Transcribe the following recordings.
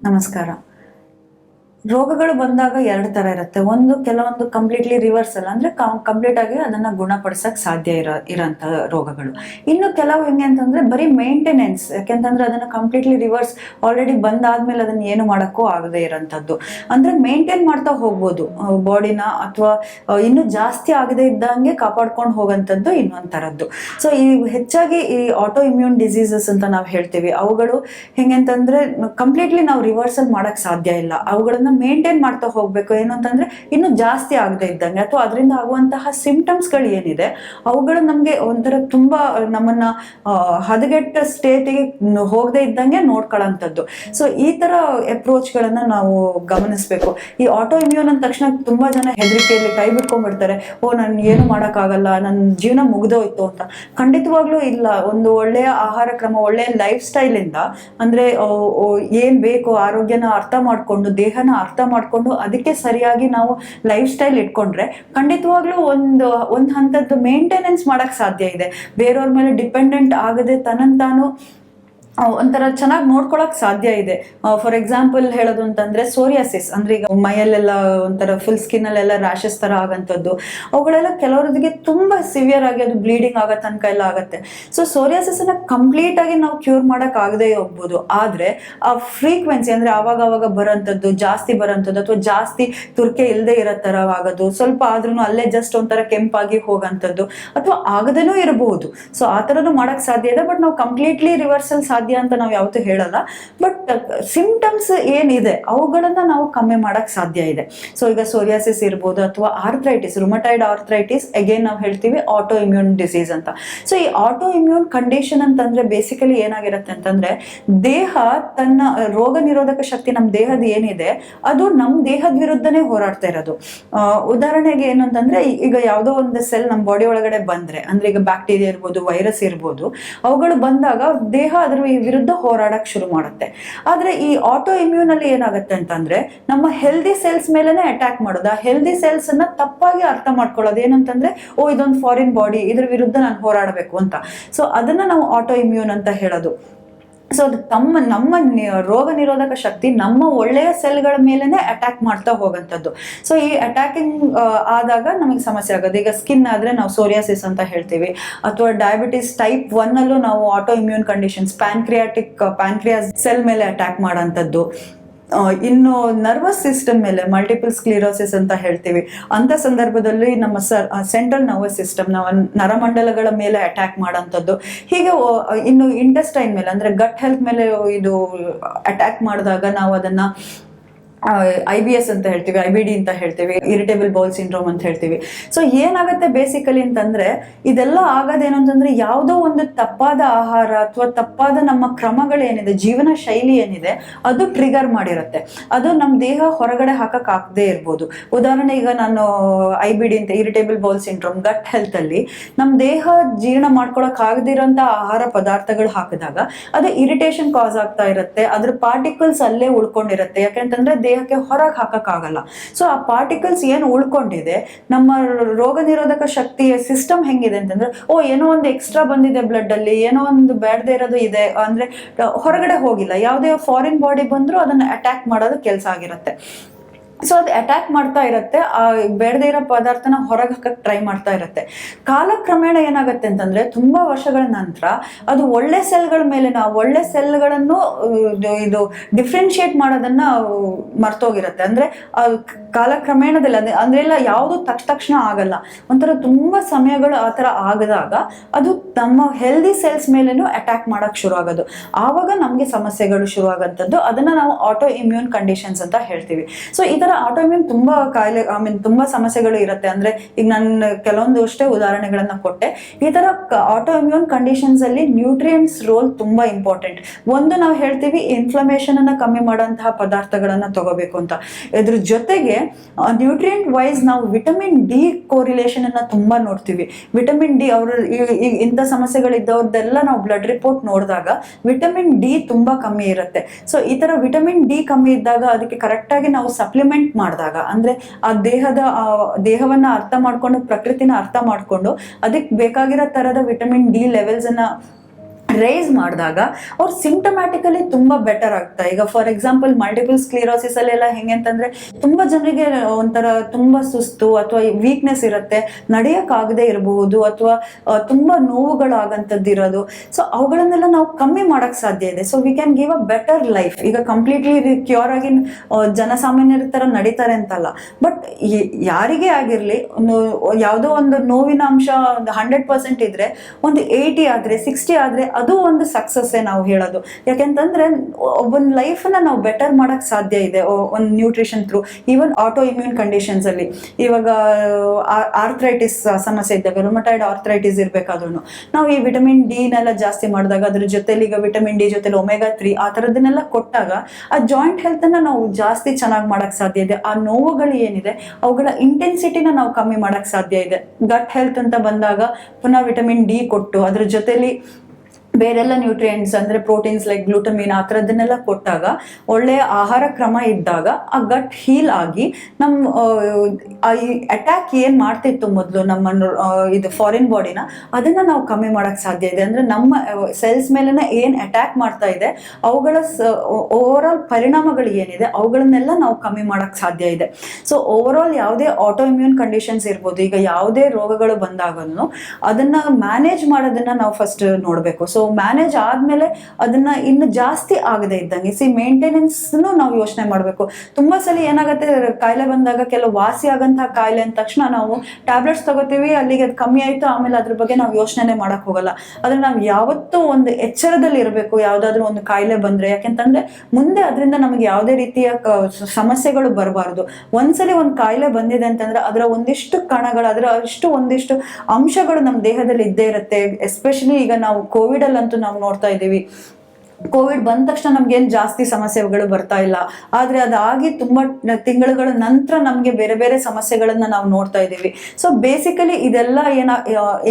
నమస్కారం ರೋಗಗಳು ಬಂದಾಗ ಎರಡು ತರ ಇರುತ್ತೆ. ಒಂದು ಕೆಲವೊಂದು ಕಂಪ್ಲೀಟ್ಲಿ ರಿವರ್ಸ್ ರಿವರ್ಸಲ್ ಅಂದ್ರೆ ಕಂಪ್ಲೀಟ್ ಆಗಿ ಅದನ್ನ ಗುಣಪಡಿಸಕ್ ಸಾಧ್ಯ ಇರೋ ಇರೋಂಥ ರೋಗಗಳು. ಇನ್ನು ಕೆಲವು ಹೆಂಗೆ ಅಂತಂದ್ರೆ ಬರೀ ಮೇಂಟೆನೆನ್ಸ್ ಯಾಕೆಂತಂದ್ರೆ ಅದನ್ನ ಕಂಪ್ಲೀಟ್ಲಿ ರಿವರ್ಸ್ ಆಲ್ರೆಡಿ ಬಂದಾದ್ಮೇಲೆ ಅದನ್ನ ಏನು ಮಾಡಕ್ಕೂ ಆಗದೆ ಇರೋಂಥದ್ದು. ಅಂದ್ರೆ ಮೇಂಟೈನ್ ಮಾಡ್ತಾ ಹೋಗ್ಬೋದು. ಬಾಡಿನ ಅಥವಾ ಇನ್ನು ಜಾಸ್ತಿ ಆಗದೆ ಇದ್ದಂಗೆ ಕಾಪಾಡ್ಕೊಂಡು ಹೋಗೋಂಥದ್ದು ಇನ್ನೊಂದ್ ಥರದ್ದು ಸೊ ಈ ಹೆಚ್ಚಾಗಿ ಈ ಆಟೋ ಇಮ್ಯೂನ್ ಡಿಸೀಸಸ್ ಅಂತ ನಾವು ಹೇಳ್ತೀವಿ. ಅವುಗಳು ಹೆಂಗೆ ಅಂತಂದ್ರೆ ಕಂಪ್ಲೀಟ್ಲಿ ನಾವು ರಿವರ್ಸಲ್ ಮಾಡಕ್ ಸಾಧ್ಯ ಇಲ್ಲ. ಅವುಗಳನ್ನ ಮೇಂಟೈನ್ ಮಾಡ್ತಾ ಹೋಗ್ಬೇಕು. ಏನು ಅಂತಂದ್ರೆ ಇನ್ನು ಜಾಸ್ತಿ ಆಗದೆ ಇದ್ದಂಗೆ. ಅಥವಾ ಅದರಿಂದ ಆಗುವಂತಹ ಸಿಂಪ್ಟಮ್ಸ್ಗಳು ಏನಿದೆ, ಅವುಗಳು ನಮಗೆ ಒಂಥರ ತುಂಬಾ ನಮ್ಮನ್ನ ಹದಗೆಟ್ಟ ಸ್ಟೇಟಿಗೆ ಹೋಗದೆ ಇದ್ದಂಗೆ ನೋಡ್ಕೊಳ್ಳೋಂಥದ್ದು ಸೊ ಈ ತರ ಅಪ್ರೋಚ್ಗಳನ್ನ ನಾವು ಗಮನಿಸ್ಬೇಕು. ಈ ಆಟೋ ಇಮ್ಯೂನ್ ಅಂದ ತಕ್ಷಣ ತುಂಬಾ ಜನ ಹೆದರಿಕೆಯಲ್ಲಿ ಕೈ ಬಿಟ್ಕೊಂಡ್ಬಿಡ್ತಾರೆ. ಓ, ನಾನು ಏನು ಮಾಡೋಕ್ಕಾಗಲ್ಲ ನನ್ನ ಜೀವನ ಮುಗ್ದೋಯ್ತು ಅಂತ. ಖಂಡಿತವಾಗ್ಲೂ ಇಲ್ಲ. ಒಂದು ಒಳ್ಳೆಯ ಆಹಾರ ಕ್ರಮ, ಒಳ್ಳೆಯ ಲೈಫ್ ಸ್ಟೈಲಿಂದ ಅಂದ್ರೆ ಏನ್ ಬೇಕು ಆರೋಗ್ಯನ ಅರ್ಥ ಮಾಡ್ಕೊಂಡು, ದೇಹನ ಅರ್ಥ ಮಾಡ್ಕೊಂಡು ಅದಕ್ಕೆ ಸರಿಯಾಗಿ ನಾವು ಲೈಫ್ ಸ್ಟೈಲ್ ಇಟ್ಕೊಂಡ್ರೆ ಖಂಡಿತವಾಗ್ಲೂ ಒಂದು ಒಂದು ಹಂತದ್ದು ಮೇಂಟೆನೆನ್ಸ್ ಮಾಡಕ್ ಸಾಧ್ಯ ಇದೆ. ಬೇರೆಯವ್ರ ಮೇಲೆ ಡಿಪೆಂಡೆಂಟ್ ಆಗದೆ ತನ್ನಂತಾನು ಒಂಥರ ಚೆನ್ನಾಗಿ ನೋಡ್ಕೊಳಕ್ ಸಾಧ್ಯ ಇದೆ. ಫಾರ್ ಎಕ್ಸಾಂಪಲ್ ಹೇಳೋದು ಅಂತಂದ್ರೆ ಸೋರಿಯಾಸಿಸ್ ಅಂದ್ರೆ ಈಗ ಮೈಯಲ್ಲೆಲ್ಲ ಒಂಥರ ಫುಲ್ ಸ್ಕಿನ್ ಅಲ್ಲೆಲ್ಲ ರ್ಯಾಷಸ್ ತರ ಆಗಂತದ್ದು ಅವುಗಳೆಲ್ಲ ಕೆಲವರಿಗೆ ತುಂಬಾ ಸಿವಿಯರ್ ಆಗಿ ಅದು ಬ್ಲೀಡಿಂಗ್ ಆಗೋ ತನಕ ಎಲ್ಲ ಆಗತ್ತೆ. ಸೊ ಸೋರಿಯಾಸಿಸ್ ಅನ್ನ ಕಂಪ್ಲೀಟ್ ಆಗಿ ನಾವು ಕ್ಯೂರ್ ಮಾಡಕ್ ಆಗದೇ ಹೋಗ್ಬೋದು. ಆದ್ರೆ ಆ ಫ್ರೀಕ್ವೆನ್ಸಿ ಅಂದ್ರೆ ಆವಾಗ ಅವಾಗ ಬರೋಂಥದ್ದು, ಜಾಸ್ತಿ ಬರೋಂಥದ್ದು ಅಥವಾ ಜಾಸ್ತಿ ತುರ್ಕೆ ಇಲ್ಲದೆ ಇರೋ ತರ ಆಗೋದು, ಸ್ವಲ್ಪ ಆದ್ರೂ ಅಲ್ಲೇ ಜಸ್ಟ್ ಒಂಥರ ಕೆಂಪಾಗಿ ಹೋಗಂಥದ್ದು ಅಥವಾ ಆಗದೇನೂ ಇರಬಹುದು ಸೊ ಆ ಥರನೂ ಮಾಡಕ್ ಸಾಧ್ಯ ಇದೆ ಬಟ್ ನಾವು ಕಂಪ್ಲೀಟ್ಲಿ ರಿವರ್ಸಲ್ ಸಾಧ್ಯ ಅಂತ ನಾವು ಯಾವತ್ತೂ ಹೇಳಲ್ಲ. ಬಟ್ ಸಿಂಪ್ಟಮ್ಸ್ ಏನಿದೆ, ಅವುಗಳನ್ನ ನಾವು ಕಮ್ಮಿ ಮಾಡಕ್ ಸಾಧ್ಯ ಇದೆ. ಸೊ ಈಗ ಸೋರಿಯಾಸಿಸ್ ಇರ್ಬೋದು ಅಥವಾ ಆರ್ಥ್ರೈಟಿಸ್ ರುಮಟೈಡ್ ಆರ್ಥ್ರೈಟಿಸ್ ಅಗೇನ್ ನಾವು ಹೇಳ್ತೀವಿ ಆಟೋ ಇಮ್ಯೂನ್ ಡಿಸೀಸ್ ಅಂತ. ಸೊ ಈ ಆಟೋ ಇಮ್ಯೂನ್ ಕಂಡೀಷನ್ ಅಂತಂದ್ರೆ ಬೇಸಿಕಲಿ ಏನಾಗಿರುತ್ತೆ ಅಂತಂದ್ರೆ, ದೇಹ ತನ್ನ ರೋಗ ನಿರೋಧಕ ಶಕ್ತಿ ನಮ್ಮ ದೇಹದ ಏನಿದೆ, ಅದು ನಮ್ಮ ದೇಹದ ವಿರುದ್ಧನೇ ಹೋರಾಡ್ತಾ ಇರೋದು. ಉದಾಹರಣೆಗೆ ಏನು ಅಂತಂದ್ರೆ, ಈಗ ಯಾವುದೋ ಒಂದು ಸೆಲ್ ನಮ್ಮ ಬಾಡಿ ಒಳಗಡೆ ಬಂದ್ರೆ, ಅಂದ್ರೆ ಈಗ ಬ್ಯಾಕ್ಟೀರಿಯಾ ಇರ್ಬೋದು ವೈರಸ್ ಇರ್ಬೋದು, ಅವುಗಳು ಬಂದಾಗ ದೇಹ ಅದ್ರ ವಿರುದ್ಧ ಹೋರಾಡಕ್ ಶುರು ಮಾಡುತ್ತೆ. ಆದ್ರೆ ಈ ಆಟೋ ಇಮ್ಯೂನ್ ಅಲ್ಲಿ ಏನಾಗುತ್ತೆ ಅಂತಂದ್ರೆ ನಮ್ಮ ಹೆಲ್ದಿ ಸೆಲ್ಸ್ ಮೇಲೆನೆ ಅಟ್ಯಾಕ್ ಮಾಡೋದು. ಆ ಹೆಲ್ದಿ ಸೆಲ್ಸ್ ಅನ್ನ ತಪ್ಪಾಗಿ ಅರ್ಥ ಮಾಡ್ಕೊಳ್ಳೋದು ಏನಂತಂದ್ರೆ, ಓ, ಇದೊಂದು ಫಾರಿನ್ ಬಾಡಿ ಇದ್ರ ವಿರುದ್ಧ ನಾನು ಹೋರಾಡಬೇಕು ಅಂತ. ಸೊ ಅದನ್ನ ನಾವು ಆಟೋ ಇಮ್ಯೂನ್ ಅಂತ ಹೇಳೋದು. ಸೊ ಅದು ತಮ್ಮ, ನಮ್ಮ ರೋಗ ನಿರೋಧಕ ಶಕ್ತಿ ನಮ್ಮ ಒಳ್ಳೆಯ ಸೆಲ್ಗಳ ಮೇಲೆನೆ ಅಟ್ಯಾಕ್ ಮಾಡ್ತಾ ಹೋಗಂಥದ್ದು. ಸೊ ಈ ಅಟ್ಯಾಕಿಂಗ್ ಆದಾಗ ನಮಗೆ ಸಮಸ್ಯೆ ಆಗೋದು. ಈಗ ಸ್ಕಿನ್ ಆದ್ರೆ ನಾವು ಸೋರಿಯಾಸಿಸ್ ಅಂತ ಹೇಳ್ತೀವಿ. ಅಥವಾ ಡಯಾಬಿಟಿಸ್ ಟೈಪ್ ಒನ್ ಅಲ್ಲೂ ನಾವು auto immune conditions pancreatic pancreas cell ಮೇಲೆ ಅಟ್ಯಾಕ್ ಮಾಡೋಂಥದ್ದು. ಇನ್ನು ನರ್ವಸ್ ಸಿಸ್ಟಮ್ ಮೇಲೆ ಮಲ್ಟಿಪಲ್ ಸ್ಕ್ಲಿರೋಸಿಸ್ ಅಂತ ಹೇಳ್ತೀವಿ. ಅಂತ ಸಂದರ್ಭದಲ್ಲಿ ನಮ್ಮ ಸರ್ ಸೆಂಟ್ರಲ್ ನರ್ವಸ್ ಸಿಸ್ಟಮ್ ನಾವು ನರಮಂಡಲಗಳ ಮೇಲೆ ಅಟ್ಯಾಕ್ ಮಾಡೋಂಥದ್ದು. ಹೀಗೆ ಇನ್ನು ಇಂಟೆಸ್ಟೈನ್ ಮೇಲೆ, ಅಂದ್ರೆ ಗಟ್ ಹೆಲ್ತ್ ಮೇಲೆ ಇದು ಅಟ್ಯಾಕ್ ಮಾಡಿದಾಗ ನಾವು ಅದನ್ನ ಐ ಬಿ ಎಸ್ ಅಂತ ಹೇಳ್ತೀವಿ ಐ ಬಿ ಡಿ ಅಂತ ಹೇಳ್ತೀವಿ ಇರಿಟೇಬಲ್ ಬೌಲ್ ಸಿಂಡ್ರೋಮ್ ಅಂತ ಹೇಳ್ತೀವಿ. ಸೊ ಏನಾಗುತ್ತೆ ಬೇಸಿಕಲಿ ಅಂತಂದ್ರೆ, ಇದೆಲ್ಲ ಆಗೋದೇನು ಅಂತಂದ್ರೆ, ಯಾವುದೋ ಒಂದು ತಪ್ಪಾದ ಆಹಾರ ಅಥವಾ ತಪ್ಪಾದ ನಮ್ಮ ಕ್ರಮಗಳೇನಿದೆ, ಜೀವನ ಶೈಲಿ ಏನಿದೆ, ಅದು ಟ್ರಿಗರ್ ಮಾಡಿರುತ್ತೆ. ಅದು ನಮ್ಮ ದೇಹ ಹೊರಗಡೆ ಹಾಕಕ್ ಆಗದೆ ಇರ್ಬೋದು. ಉದಾಹರಣೆ, ಈಗ ನಾನು ಐ ಬಿ ಡಿ ಅಂತ irritable bowel syndrome gut health ಅಲ್ಲಿ ನಮ್ಮ ದೇಹ ಜೀರ್ಣ ಮಾಡ್ಕೊಳಕ್ ಆಗದಿರೋಂಥ ಆಹಾರ ಪದಾರ್ಥಗಳು ಹಾಕಿದಾಗ, ಅದು ಇರಿಟೇಷನ್ ಕಾಸ್ ಆಗ್ತಾ ಇರುತ್ತೆ, ಅದ್ರ ಪಾರ್ಟಿಕಲ್ಸ್ ಅಲ್ಲೇ ಉಳ್ಕೊಂಡಿರುತ್ತೆ. ಯಾಕೆಂತಂದ್ರೆ ದೇಹಕ್ಕೆ ಹೊರಗೆ ಹಾಕೋಕ್ಕಾಗಲ್ಲ. ಸೊ ಆ ಪಾರ್ಟಿಕಲ್ಸ್ ಏನು ಉಳ್ಕೊಂಡಿದೆ? ನಮ್ಮ ರೋಗ ನಿರೋಧಕ ಶಕ್ತಿಯ ಸಿಸ್ಟಮ್ ಹೆಂಗಿದೆ ಅಂತಂದ್ರೆ, ಓ, ಏನೋ ಒಂದು ಎಕ್ಸ್ಟ್ರಾ ಬಂದಿದೆ ಬ್ಲಡ್ ಅಲ್ಲಿ, ಏನೋ ಒಂದು ಬೇಡದೇ ಇರೋದು ಇದೆ. ಅಂದ್ರೆ ಹೊರಗಡೆ ಹೋಗಿಲ್ಲ. ಯಾವುದೇ ಫಾರಿನ್ ಬಾಡಿ ಬಂದರೂ ಅದನ್ನ ಅಟ್ಯಾಕ್ ಮಾಡೋದು ಕೆಲಸ ಆಗಿರುತ್ತೆ. ಸೊ ಅದು ಅಟ್ಯಾಕ್ ಮಾಡ್ತಾ ಇರುತ್ತೆ. ಆ ಬೇಡದೆ ಇರೋ ಪದಾರ್ಥನ ಹೊರಗೆ ಹಾಕಕ್ಕೆ ಟ್ರೈ ಮಾಡ್ತಾ ಇರುತ್ತೆ. ಕಾಲಕ್ರಮೇಣ ಏನಾಗುತ್ತೆ ಅಂತಂದ್ರೆ, ತುಂಬಾ ವರ್ಷಗಳ ನಂತರ ಅದು ಒಳ್ಳೆ ಸೆಲ್ಗಳ ಮೇಲೆ ನಾವು ಒಳ್ಳೆ ಸೆಲ್ಗಳನ್ನು ಇದು ಡಿಫ್ರೆನ್ಶಿಯೇಟ್ ಮಾಡೋದನ್ನ ಮರ್ತೋಗಿರತ್ತೆ. ಅಂದ್ರೆ ಕಾಲಕ್ರಮೇಣದಲ್ಲಿ ಅದೇ ಅಂದ್ರೆ ಎಲ್ಲ ಯಾವುದು ತಕ್ಷ ತಕ್ಷಣ ಆಗಲ್ಲ. ಒಂಥರ ತುಂಬಾ ಸಮಯಗಳು ಆ ಥರ ಆಗದಾಗ ಅದು ನಮ್ಮ ಹೆಲ್ದಿ ಸೆಲ್ಸ್ ಮೇಲೂ ಅಟ್ಯಾಕ್ ಮಾಡಕ್ ಶುರು ಆಗೋದು ಆವಾಗ ನಮಗೆ ಸಮಸ್ಯೆಗಳು ಶುರು ಆಗಂಥದ್ದು ಅದನ್ನ ನಾವು ಆಟೋ ಇಮ್ಯೂನ್ ಕಂಡೀಷನ್ಸ್ ಅಂತ ಹೇಳ್ತೀವಿ. ಸೊ ಈ ಆಟೋ ಇಮ್ಯೂನ್ ತುಂಬಾ ಕಾಯಿಲೆ ಐ ಮೀನ್ ತುಂಬಾ ಸಮಸ್ಯೆಗಳು ಇರುತ್ತೆ. ಅಂದ್ರೆ ಈಗ ನಾನು ಕೆಲವೊಂದು ಅಷ್ಟೇ ಉದಾಹರಣೆಗಳನ್ನ ಕೊಟ್ಟೆ. ಈ ತರ ಆಟೋ ಇಮ್ಯೂನ್ ಕಂಡೀಷನ್ಸ್ ಅಲ್ಲಿ ನ್ಯೂಟ್ರಿಯೆಂಟ್ಸ್ ರೋಲ್ ತುಂಬಾ ಇಂಪಾರ್ಟೆಂಟ್ ಒಂದು ನಾವು ಹೇಳ್ತೀವಿ ಇನ್ಫ್ಲಮೇಷನ್ ಅನ್ನ ಕಮ್ಮಿ ಮಾಡುವಂತಹ ಪದಾರ್ಥಗಳನ್ನ ತಗೋಬೇಕು ಅಂತ. ಇದ್ರ ಜೊತೆಗೆ ನ್ಯೂಟ್ರಿಯೆಂಟ್ ವೈಸ್ ನಾವು ವಿಟಮಿನ್ ಡಿ ಕೋರಿಲೇಷನ್ ಅನ್ನ ತುಂಬಾ ನೋಡ್ತೀವಿ. ವಿಟಮಿನ್ ಡಿ ಅವರು ಇಂಥ ಸಮಸ್ಯೆಗಳಿದ್ದವ್ರದ್ದೆಲ್ಲ ನಾವು ಬ್ಲಡ್ ರಿಪೋರ್ಟ್ ನೋಡಿದಾಗ ವಿಟಮಿನ್ ಡಿ ತುಂಬಾ ಕಮ್ಮಿ ಇರುತ್ತೆ. ಸೊ ಈ ತರ ವಿಟಮಿನ್ ಡಿ ಕಮ್ಮಿ ಇದ್ದಾಗ ಅದಕ್ಕೆ ಕರೆಕ್ಟ್ ಆಗಿ ನಾವು ಸಪ್ಲಿಮೆಂಟ್ ಮಾಡಿದಾಗ, ಅಂದ್ರೆ ಆ ದೇಹದ ದೇಹವನ್ನ ಅರ್ಥ ಮಾಡ್ಕೊಂಡು ಪ್ರಕೃತಿನ ಅರ್ಥ ಮಾಡ್ಕೊಂಡು, ಅದಕ್ಕೆ ಬೇಕಾಗಿರೋ ತರದ ವಿಟಮಿನ್ ಡಿ ಲೆವೆಲ್ಸ್ ಅನ್ನ ರೈಸ್ ಮಾಡಿದಾಗ ಅವ್ರು ಸಿಂಟಮ್ಯಾಟಿಕಲಿ ತುಂಬ ಬೆಟರ್ ಆಗ್ತಾ. ಈಗ ಫಾರ್ ಎಕ್ಸಾಂಪಲ್ ಮಲ್ಟಿಪಲ್ ಸ್ಕ್ಲಿರೋಸಿಸ್ ಅಲ್ಲೆಲ್ಲ ಹೆಂಗೆ ಅಂತಂದ್ರೆ ತುಂಬಾ ಜನರಿಗೆ ಒಂಥರ ತುಂಬಾ ಸುಸ್ತು ಅಥವಾ ವೀಕ್ನೆಸ್ ಇರುತ್ತೆ ನಡೆಯಕ್ಕಾಗದೇ ಇರಬಹುದು ಅಥವಾ ತುಂಬಾ ನೋವುಗಳಾಗಂಥದ್ದು ಇರೋದು ಸೊ ಅವುಗಳನ್ನೆಲ್ಲ ನಾವು ಕಮ್ಮಿ ಮಾಡಕ್ ಸಾಧ್ಯ ಇದೆ. So we can give a better life ಈಗ ಕಂಪ್ಲೀಟ್ಲಿ ಕ್ಯೂರ್ ಆಗಿ ಜನಸಾಮಾನ್ಯರ ತರ ನಡೀತಾರೆ ಅಂತಲ್ಲ. ಬಟ್ ಯಾರಿಗೇ ಆಗಿರ್ಲಿ ಯಾವುದೋ ಒಂದು ನೋವಿನ ಅಂಶ ಒಂದು ಹಂಡ್ರೆಡ್ ಪರ್ಸೆಂಟ್ ಇದ್ರೆ, ಒಂದು ಏಯ್ಟಿ ಆದ್ರೆ ಸಿಕ್ಸ್ಟಿ ಆದ್ರೆ ಅದು ಒಂದು ಸಕ್ಸಸ್ಸೇ ನಾವು ಹೇಳೋದು. ಯಾಕೆಂತಂದ್ರೆ ಒಬ್ಬನ ಲೈಫನ್ನ ನಾವು ಬೆಟರ್ ಮಾಡಕ್ ಸಾಧ್ಯ ಇದೆ ಒಂದು nutrition through even auto immune conditions ಅಲ್ಲಿ. ಇವಾಗ ಆರ್ಥ್ರೈಟಿಸ್ ಸಮಸ್ಯೆ ಇದ್ದಾಗ ರುಮಟೈಡ್ ಆರ್ಥ್ರೈಟಿಸ್ ಇರಬೇಕಾದ್ರೂ ನಾವು ಈ ವಿಟಮಿನ್ ಡಿನೆಲ್ಲ ಜಾಸ್ತಿ ಮಾಡಿದಾಗ, ಅದ್ರ ಜೊತೆಲಿ ಈಗ ವಿಟಮಿನ್ ಡಿ ಜೊತೆಲಿ ಒಮೆಗಾ ತ್ರೀ ಆ ಥರದನ್ನೆಲ್ಲ ಕೊಟ್ಟಾಗ, ಆ ಜಾಯಿಂಟ್ ಹೆಲ್ತ್ ಅನ್ನ ನಾವು ಜಾಸ್ತಿ ಚೆನ್ನಾಗಿ ಮಾಡಕ್ ಸಾಧ್ಯ ಇದೆ. ಆ ನೋವುಗಳು ಏನಿದೆ, ಅವುಗಳ ಇಂಟೆನ್ಸಿಟಿನ ನಾವು ಕಮ್ಮಿ ಮಾಡಕ್ ಸಾಧ್ಯ ಇದೆ. ಗಟ್ ಹೆಲ್ತ್ ಅಂತ ಬಂದಾಗ ಪುನಃ ವಿಟಮಿನ್ ಡಿ ಕೊಟ್ಟು, ಅದ್ರ ಜೊತೆಲಿ ಬೇರೆಲ್ಲ ನ್ಯೂಟ್ರಿಯೆಂಟ್ಸ್ ಅಂದ್ರೆ ಪ್ರೋಟೀನ್ಸ್ ಲೈಕ್ ಗ್ಲೂಟಮಿನ್ ಆ ಥರದ್ದನ್ನೆಲ್ಲ ಕೊಟ್ಟಾಗ ಒಳ್ಳೆಯ ಆಹಾರ ಕ್ರಮ ಇದ್ದಾಗ ಆ ಗಟ್ ಹೀಲ್ ಆಗಿ ನಮ್ಮ ಈ ಅಟ್ಯಾಕ್ ಏನ್ ಮಾಡ್ತಿತ್ತು ಮೊದಲು ನಮ್ಮ ಇದು ಫಾರಿನ್ ಬಾಡಿನ ಅದನ್ನ ನಾವು ಕಮ್ಮಿ ಮಾಡಕ್ ಸಾಧ್ಯ ಇದೆ. ಅಂದ್ರೆ ನಮ್ಮ ಸೆಲ್ಸ್ ಮೇಲೆನೆ ಏನ್ ಅಟ್ಯಾಕ್ ಮಾಡ್ತಾ ಇದೆ, ಅವುಗಳ ಓವರ್ ಆಲ್ ಪರಿಣಾಮಗಳು ಏನಿದೆ, ಅವುಗಳನ್ನೆಲ್ಲ ನಾವು ಕಮ್ಮಿ ಮಾಡಕ್ ಸಾಧ್ಯ ಇದೆ. ಸೊ ಓವರ್ ಆಲ್ ಯಾವುದೇ ಆಟೋ ಇಮ್ಯೂನ್ ಕಂಡೀಷನ್ಸ್ ಇರ್ಬೋದು, ಈಗ ಯಾವುದೇ ರೋಗಗಳು ಬಂದಾಗಲೂ ಅದನ್ನ ಮ್ಯಾನೇಜ್ ಮಾಡೋದನ್ನ ನಾವು ಫಸ್ಟ್ ನೋಡಬೇಕು. ಸೊ ಮ್ಯಾನೇಜ್ ಆದ್ಮೇಲೆ ಅದನ್ನ ಇನ್ನು ಜಾಸ್ತಿ ಆಗದೆ ಇದ್ದಂಗೆ. ಸಿ ಮೇಂಟೆನೆನ್ಸ್ ನಾವು ಯೋಚನೆ ಮಾಡಬೇಕು. ತುಂಬಾ ಸಲ ಏನಾಗುತ್ತೆ, ಕಾಯಿಲೆ ಬಂದಾಗ ಕೆಲವು ವಾಸಿ ಆಗಂತಹ ಕಾಯಿಲೆ ಅಂದ ತಕ್ಷಣ ನಾವು ಟ್ಯಾಬ್ಲೆಟ್ಸ್ ತಗೋತೀವಿ, ಅಲ್ಲಿಗೆ ಅದು ಕಮ್ಮಿ ಆಯ್ತು, ಆಮೇಲೆ ಅದ್ರ ಬಗ್ಗೆ ನಾವು ಯೋಚನೆ ಮಾಡಕ್ ಹೋಗಲ್ಲ. ಆದ್ರೆ ನಾವು ಯಾವತ್ತೂ ಒಂದು ಎಚ್ಚರದಲ್ಲಿ ಇರಬೇಕು, ಯಾವ್ದಾದ್ರು ಒಂದು ಕಾಯಿಲೆ ಬಂದ್ರೆ. ಯಾಕೆಂತಂದ್ರೆ ಮುಂದೆ ಅದರಿಂದ ನಮಗೆ ಯಾವುದೇ ರೀತಿಯ ಸಮಸ್ಯೆಗಳು ಬರಬಾರ್ದು. ಒಂದ್ಸಲಿ ಒಂದು ಕಾಯಿಲೆ ಬಂದಿದೆ ಅಂತಂದ್ರೆ ಅದರ ಒಂದಿಷ್ಟು ಕಣಗಳು, ಅದರ ಅಷ್ಟು ಒಂದಿಷ್ಟು ಅಂಶಗಳು ನಮ್ಮ ದೇಹದಲ್ಲಿ ಇದ್ದೇ ಇರುತ್ತೆ. ಎಸ್ಪೆಷಲಿ ಈಗ ನಾವು ಕೋವಿಡ್ ಅಲ್ಲಂತೂ ನಾವು ನೋಡ್ತಾ ಇದ್ದೀವಿ ಕೋವಿಡ್ ಬಂದ ತಕ್ಷಣ ನಮ್ಗೇನು ಜಾಸ್ತಿ ಸಮಸ್ಯೆಗಳು ಬರ್ತಾ ಇಲ್ಲ. ಆದ್ರೆ ಅದಾಗಿ ತುಂಬಾ ತಿಂಗಳುಗಳ ನಂತರ ನಮ್ಗೆ ಬೇರೆ ಬೇರೆ ಸಮಸ್ಯೆಗಳನ್ನ ನಾವು ನೋಡ್ತಾ ಇದ್ದೀವಿ. ಸೊ ಬೇಸಿಕಲಿ ಇದೆಲ್ಲ ಏನ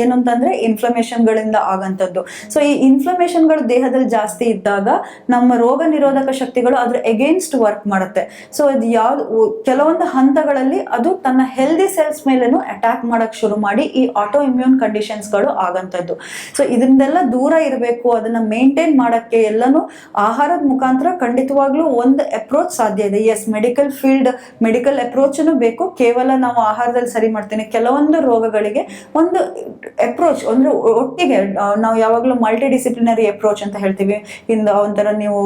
ಏನು ಅಂತಂದ್ರೆ ಇನ್ಫ್ಲಮೇಷನ್ಗಳಿಂದ ಆಗಂಥದ್ದು. ಸೊ ಈ ಇನ್ಫ್ಲಮೇಷನ್ಗಳು ದೇಹದಲ್ಲಿ ಜಾಸ್ತಿ ಇದ್ದಾಗ ನಮ್ಮ ರೋಗ ನಿರೋಧಕ ಶಕ್ತಿಗಳು ಅದ್ರ ಎಗೇನ್ಸ್ಟ್ ವರ್ಕ್ ಮಾಡುತ್ತೆ. ಸೊ ಇದು ಯಾವ್ದು, ಕೆಲವೊಂದು ಹಂತಗಳಲ್ಲಿ ಅದು ತನ್ನ ಹೆಲ್ದಿ ಸೆಲ್ಸ್ ಮೇಲೇನು ಅಟ್ಯಾಕ್ ಮಾಡಕ್ ಶುರು ಮಾಡಿ ಈ ಆಟೋ ಇಮ್ಯೂನ್ ಕಂಡೀಷನ್ಸ್ಗಳು ಆಗಂಥದ್ದು. ಸೊ ಇದನ್ನೆಲ್ಲ ದೂರ ಇರಬೇಕು, ಅದನ್ನ ಮೇಂಟೈನ್ ಮಾಡಕ್ಕೆ ಎಲ್ಲನೂ ಆಹಾರದ ಮುಖಾಂತರ ಖಂಡಿತವಾಗ್ಲೂ ಒಂದು ಅಪ್ರೋಚ್ ಸಾಧ್ಯ ಇದೆ. ಎಸ್ ಮೆಡಿಕಲ್ ಫೀಲ್ಡ್ ಮೆಡಿಕಲ್ ಅಪ್ರೋಚನು ಬೇಕು. ಕೇವಲ ನಾವು ಆಹಾರದಲ್ಲಿ ಸರಿ ಮಾಡ್ತೀನಿ. ಕೆಲವೊಂದು ರೋಗಗಳಿಗೆ ಒಂದು ಅಪ್ರೋಚ್ ಅಂದ್ರೆ ಒಟ್ಟಿಗೆ ನಾವು ಯಾವಾಗಲೂ ಮಲ್ಟಿ ಡಿಸಿಪ್ಲಿನರಿ ಅಪ್ರೋಚ್ ಅಂತ ಹೇಳ್ತೀವಿ. ಇಂದ ಒಂಥರ ನೀವು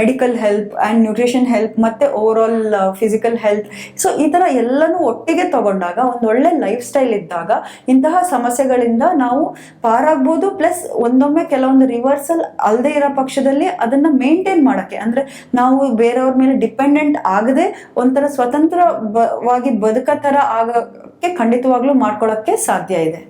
medical help and nutrition help ಮತ್ತೆ over all physical health so ಈ ಥರ ಎಲ್ಲನೂ ಒಟ್ಟಿಗೆ ತಗೊಂಡಾಗ, ಒಂದು ಒಳ್ಳೆ ಲೈಫ್ ಸ್ಟೈಲ್ ಇದ್ದಾಗ, ಇಂತಹ ಸಮಸ್ಯೆಗಳಿಂದ ನಾವು ಪಾರಾಗ್ಬೋದು. ಪ್ಲಸ್ ಒಂದೊಮ್ಮೆ ಕೆಲವೊಂದು ರಿವರ್ಸಲ್ ಅಲ್ಲದೆ ಇರೋ ಪಕ್ಷದಲ್ಲಿ ಅದನ್ನ ಮೇಂಟೈನ್ ಮಾಡಕ್ಕೆ. ಅಂದ್ರೆ ನಾವು ಬೇರೆಯವ್ರ ಮೇಲೆ ಡಿಪೆಂಡೆಂಟ್ ಆಗದೆ ಒಂಥರ ಸ್ವತಂತ್ರವಾಗಿ ಬದುಕ ತರ ಆಗಕ್ಕೆ ಖಂಡಿತವಾಗ್ಲೂ ಮಾಡ್ಕೊಳಕ್ಕೆ ಸಾಧ್ಯ ಇದೆ.